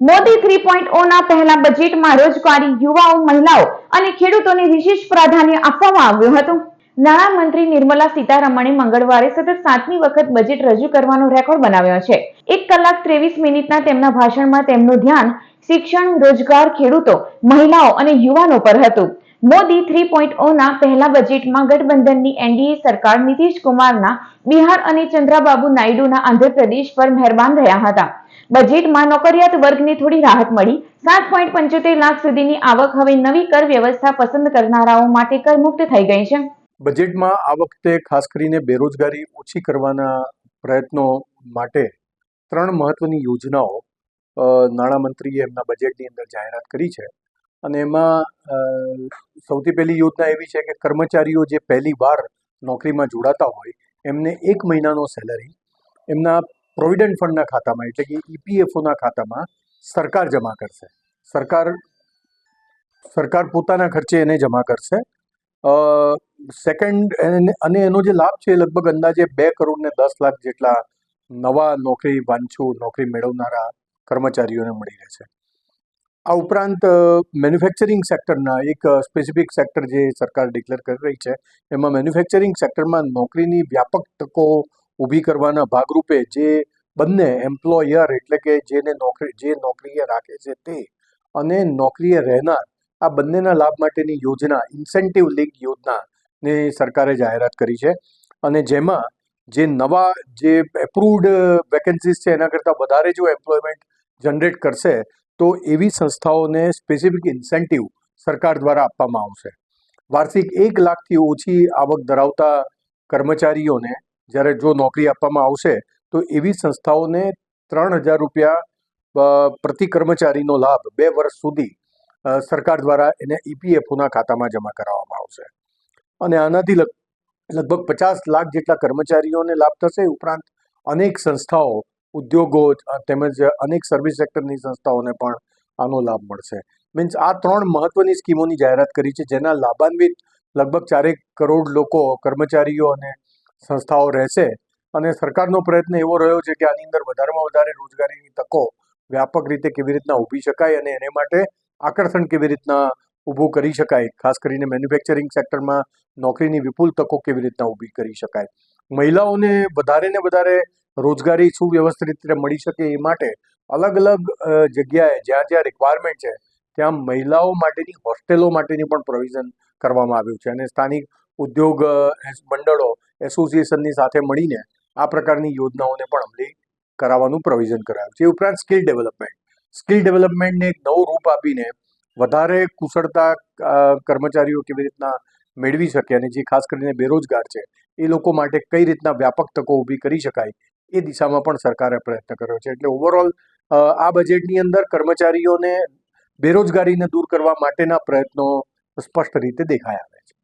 Modi three point ના પહેલા બજેટમાં રોજગારી યુવાઓ, મહિલાઓ અને ખેડૂતોને વિશેષ પ્રાધાન્ય આપવામાં આવ્યું હતું. નાણામંત્રી નિર્મલા સીતારમણે મંગળવારે સતત સાતમી વખત બજેટ રજૂ કરવાનો રેકોર્ડ બનાવ્યો છે. એક કલાક ત્રેવીસ મિનિટના તેમના ભાષણમાં તેમનું ધ્યાન શિક્ષણ, રોજગાર, ખેડૂતો, મહિલાઓ અને યુવાનો પર હતું. મોદી થ્રી પોઈન્ટ ઓના પહેલા બજેટમાં ગઠબંધનની એનડીએ સરકાર નીતિશ કુમારના, બિહાર અને ચંદ્રાબાબુ નાયડુના આંધ્રપ્રદેશ પર મહેરબાન રહ્યા હતા. બજેટમાં નોકરિયાત વર્ગને થોડી રાહત મળી. સાત પોઈન્ટ પંચોતેર લાખ સુધીની આવક હવે નવી કર વ્યવસ્થા પસંદ કરનારાઓ માટે કરમુક્ત થઈ ગઈ છે. બજેટમાં આ વખતે ખાસ કરીને બેરોજગારી ઓછી કરવાના પ્રયત્નો માટે ત્રણ મહત્વની યોજનાઓ નાણામંત્રીએ એમના બજેટની અંદર જાહેરાત કરી છે. અને એમાં સૌથી પહેલી યોજના એવી છે કે કર્મચારીઓ જે પહેલી વાર નોકરીમાં જોડાતા હોય, એમને એક મહિનાનો સેલરી એમના પ્રોવિડન્ટ ફંડના ખાતામાં, એટલે કે ઈપીએફઓના ખાતામાં સરકાર જમા કરશે. સરકાર સરકાર પોતાના ખર્ચે એને જમા કરશે. સેકન્ડ અને એનો જે લાભ છે એ લગભગ અંદાજે બે કરોડ ને દસ લાખ જેટલા નવા નોકરી વાંચુ, નોકરી મેળવનારા કર્મચારીઓને મળી રહેશે આ ઉપરાંત મેન્યુફેક્ચરિંગ સેક્ટરના એક સ્પેસિફિક સેક્ટર જે સરકાર ડિક્લેર કરી રહી છે, એમાં મેન્યુફેક્ચરિંગ સેક્ટરમાં નોકરીની વ્યાપક તકો ઊભી કરવાના ભાગરૂપે જે બંને એમ્પ્લોયર એટલે કે જેને નોકરી, જે નોકરીએ રાખે છે તે અને નોકરીએ રહેનાર, આ બંનેના લાભ માટેની યોજના ઇન્સેન્ટિવ લીગ યોજનાની સરકારે જાહેરાત કરી છે. અને જેમાં જે નવા, જે એપ્રુવડ વેકેન્સીસ છે એના કરતાં વધારે જો એમ્પ્લોયમેન્ટ જનરેટ કરશે તો એવી સંસ્થાઓને સ્પેસિફિક ઇન્સેન્ટિવ સરકાર દ્વારા આપવામાં આવશે. વાર્ષિક એક લાખથી ઓછી આવક ધરાવતા કર્મચારીઓને જ્યારે જો નોકરી આપવામાં આવશે, તો એવી સંસ્થાઓને ત્રણ હજાર રૂપિયા પ્રતિ કર્મચારીનો લાભ બે વર્ષ સુધી સરકાર દ્વારા એને ઈપીએફઓના ખાતામાં જમા કરાવવામાં આવશે. અને આનાથી લગ, લગભગ પચાસ લાખ જેટલા કર્મચારીઓને લાભ થશે. ઉપરાંત અનેક સંસ્થાઓ ઉદ્યોગો તેમજ અનેક સર્વિસ સેક્ટરની સંસ્થાઓને પણ આનો લાભ મળશે. મીન્સ આ ત્રણ મહત્વની સ્કીમોની જાહેરાત કરી છે, જેના લાભાન્વિત લગભગ ચારેક કરોડ લોકો, કર્મચારીઓ અને સંસ્થાઓ રહેશે. અને સરકારનો પ્રયત્ન એવો રહ્યો છે કે આની અંદર વધારેમાં વધારે રોજગારીની તકો વ્યાપક રીતે કેવી રીતના ઊભી શકાય અને એને માટે આકર્ષણ કેવી રીતના ઊભું કરી શકાય, ખાસ કરીને મેન્યુફેક્ચરિંગ સેક્ટરમાં નોકરીની વિપુલ તકો કેવી રીતના ઊભી કરી શકાય. મહિલાઓને વધારે ને વધારે રોજગારી સુવ્યવસ્થિત રીતે મળી શકે એ માટે અલગ અલગ જગ્યાએ જ્યાં જ્યાં રિક્વાયરમેન્ટ છે, ત્યાં મહિલાઓ માટેની, હોસ્ટેલો માટેની પણ પ્રોવિઝન કરવામાં આવ્યું છે. અને સ્થાનિક ઉદ્યોગ મંડળો એસોસિએશનની સાથે મળીને આ પ્રકારની યોજનાઓને પણ અમલી કરાવવાનું પ્રોવિઝન કરાયું છે. એ ઉપરાંત સ્કિલ ડેવલપમેન્ટ સ્કિલ ડેવલપમેન્ટને એક નવું રૂપ આપીને વધારે કુશળતા કર્મચારીઓ કેવી રીતના મેળવી શકે અને જે ખાસ કરીને બેરોજગાર છે, એ લોકો માટે કઈ રીતના વ્યાપક તકો ઊભી કરી શકાય એ દિશામાં પણ સરકારે પ્રયત્ન કર્યો છે. એટલે ઓવરઓલ આ બજેટની અંદર કર્મચારીઓને બેરોજગારીને દૂર કરવા માટેના પ્રયત્નો સ્પષ્ટ રીતે દેખાયા